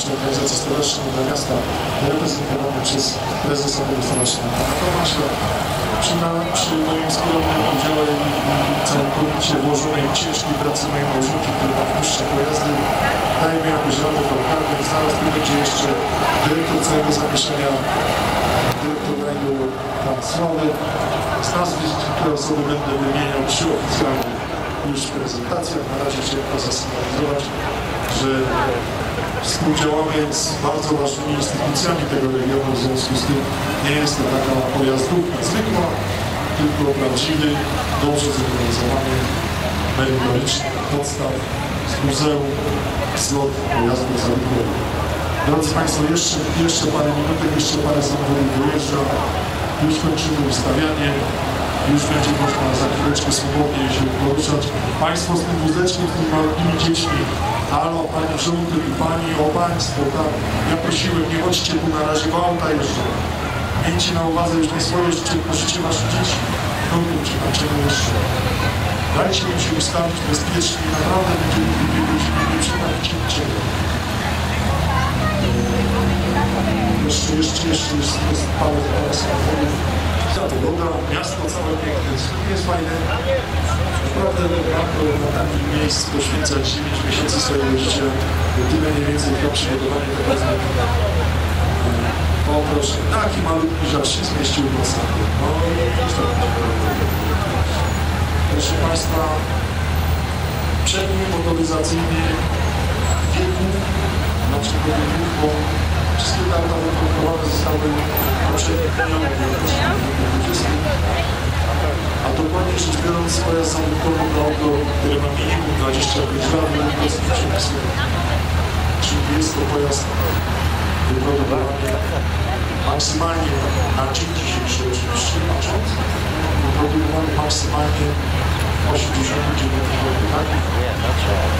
czy organizacji stowarzyszeń dla miasta reprezentowany przez prezesa tego stowarzyszenia pana Tomasza. Przy, na, przy moim skromnym udziale i całkowicie włożonej ciężkiej pracy mojej małżonki, która ma wyższe pojazdy, dajmy jakoś radę w lokalnie. Zaraz tu będzie jeszcze dyrektor całego zamieszania, dyrektor Węglu, pan Sławek. Z nazwisk, które osoby będę wymieniał przy oficjalnych już prezentacjach. Na razie chciałem zasygnalizować, że współdziałamy z bardzo ważnymi instytucjami tego regionu, w związku z tym nie jest to taka pojazdówka zwykła, tylko prawdziwy, dobrze zorganizowany, merytoryczny podstaw z muzeum, zlot pojazdu zabytkowego. Drodzy Państwo, jeszcze, jeszcze parę minutek, jeszcze parę samochodów wyjeżdża, już kończymy ustawianie, już będzie można za chwileczkę swobodnie się poruszać. Państwo z tym wózeczkiem, z tymi małymi dziećmi, halo, Pani żółty i Pani, o Państwo, tak, ja prosiłem, nie chodźcie tu na razie, bo auta jeszcze. Miejcie na uwadze już nie swoje życie, tylko życie Waszych dzieci. Nurków czy tam czego jeszcze. Dajcie im się ustawić bezpiecznie, naprawdę będzie dwie godziny, nie przeprawicie niczego. Jeszcze, jeszcze, jeszcze jest, jest parę, parę samochodów. Ta pogoda, miasto całe piękne, jest, fajne. Naprawdę warto na takim miejscu poświęcać 9 miesięcy swojego życia, tyle mniej więcej chyba przygotowanie tego znaku. O proszę, taki malutki żarz się zmieścił w podstawie. No i tak. Proszę Państwa, przedni motoryzacyjny wieków, znaczy wieków, bo wszystkie lata wyprodukowane zostały poprzednich a dokładnie rzecz biorąc pojazd zabytkowy na auto, które ma minimum 25 lat, według polskich przepisów. Czyli jest to pojazd wyprodukowany maksymalnie na dzień dzisiejszy oczywiście patrząc, wyprodukowany maksymalnie w 89 roku. Takich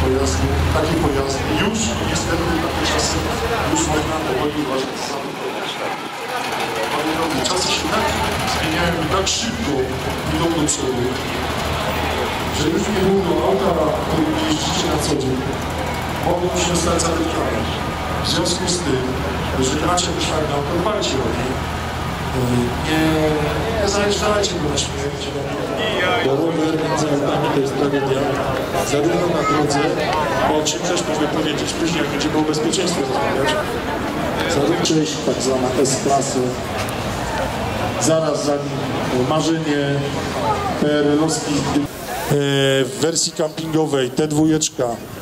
pojazdów, takie pojazdy już niestety takie czasy już można powoli uważać za zabytkowe. Panie drogi, czasy się tak zmieniają i tak szybko przodu, że już nie było auta, którym jeździcie na co dzień, mogą się stać zabytkami. W związku z tym, jeżeli macie jakieś fajne auto, dbajcie o nie. Nie, nie zajeżdżajcie go na śmierć. Bo rower między autami to jest tragedia. Zarówno na drodze, o czym też mogę powiedzieć później, jak będziemy o bezpieczeństwie rozmawiać. Zarówno część tak zwana S-klasy, zaraz za nim marzenie PRL-owskich w wersji kampingowej T2,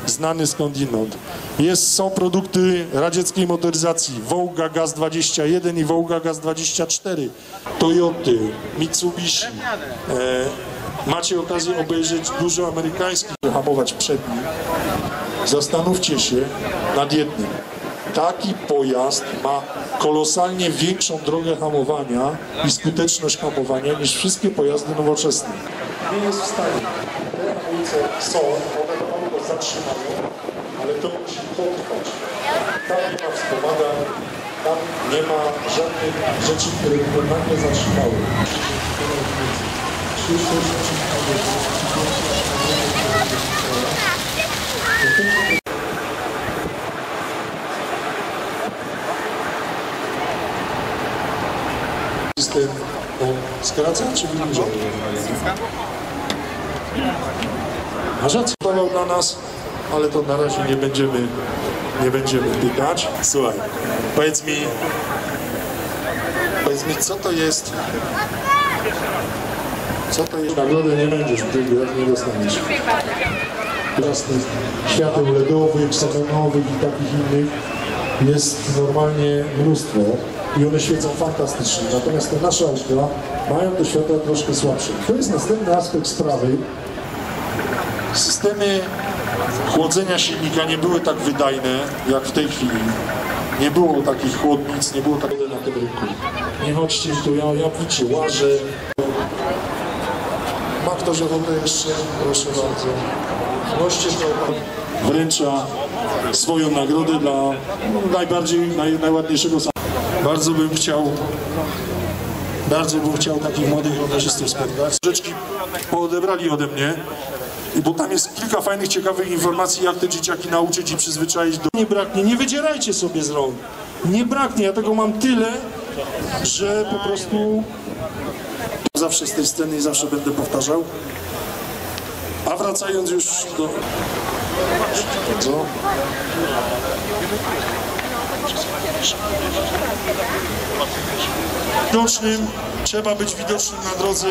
znany skądinąd. Jest, są produkty radzieckiej motoryzacji Wołga Gaz 21 i Wołga Gaz 24, Toyoty, Mitsubishi. E, macie okazję obejrzeć dużo amerykańskich, hamować przed nim. Zastanówcie się nad jednym. Taki pojazd ma kolosalnie większą drogę hamowania i skuteczność hamowania niż wszystkie pojazdy nowoczesne. Nie jest w stanie. Te hamulce są, one auto zatrzymają, ale to musi potrwać. Tam nie ma wspomagań, tam nie ma żadnych rzeczy, które by go nagle zatrzymały. System on skraca czy? Masz rację, dawał dla nas, ale to na razie nie będziemy, nie będziemy pytać. Słuchaj, powiedz mi, powiedz mi, co to jest, co to jest? Nagrodę nie będziesz, jak nie dostaniesz. Jasnych świateł LEDowych, ksenonowych i takich innych jest normalnie mnóstwo i one świecą fantastycznie. Natomiast te nasze auta mają te światła troszkę słabsze. To jest następny aspekt sprawy. Systemy chłodzenia silnika nie były tak wydajne jak w tej chwili. Nie było takich chłodnic, nie było takiego na tym rynku. Nie chodźcie tu, ja, ja wiecie, łażę. Ktoś ochotę jeszcze? Proszę bardzo. To. Wręcza swoją nagrodę dla najbardziej, naj, najładniejszego samochodu. Bardzo bym chciał bardzo bym chciał takich młodych rowerzystów spotkać. Rzeczki poodebrali ode mnie. Bo tam jest kilka fajnych, ciekawych informacji, jak te dzieciaki nauczyć i przyzwyczaić do... Nie braknie, nie wydzierajcie sobie z rąk. Nie braknie, ja tego mam tyle, że po prostu zawsze z tej sceny i zawsze będę powtarzał. A wracając już do... Co? Widocznym, trzeba być widocznym na drodze.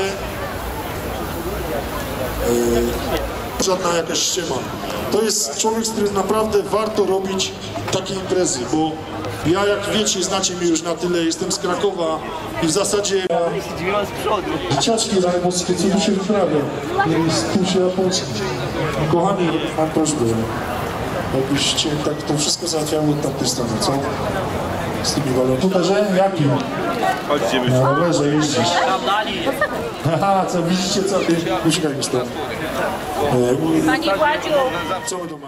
Yy, żadna jakaś ściema. To jest człowiek, z którym naprawdę warto robić takie imprezy, bo ja jak wiecie, znacie mnie już na tyle, jestem z Krakowa i w zasadzie Dzieciaczki rajmowskie, co tu się wyprawia? Jest tu się Polski. Kochani, mam prośbę. Jakbyście tak to wszystko załatwiały od tamtej strony, co? Z tymi walorami. Pokażę? Jakim? Chodźcie, Na rowerze jeździsz. Haha, co widzicie, co ty? Uciekaj mi stąd. E, Panie Władziu, Co my tu mamy?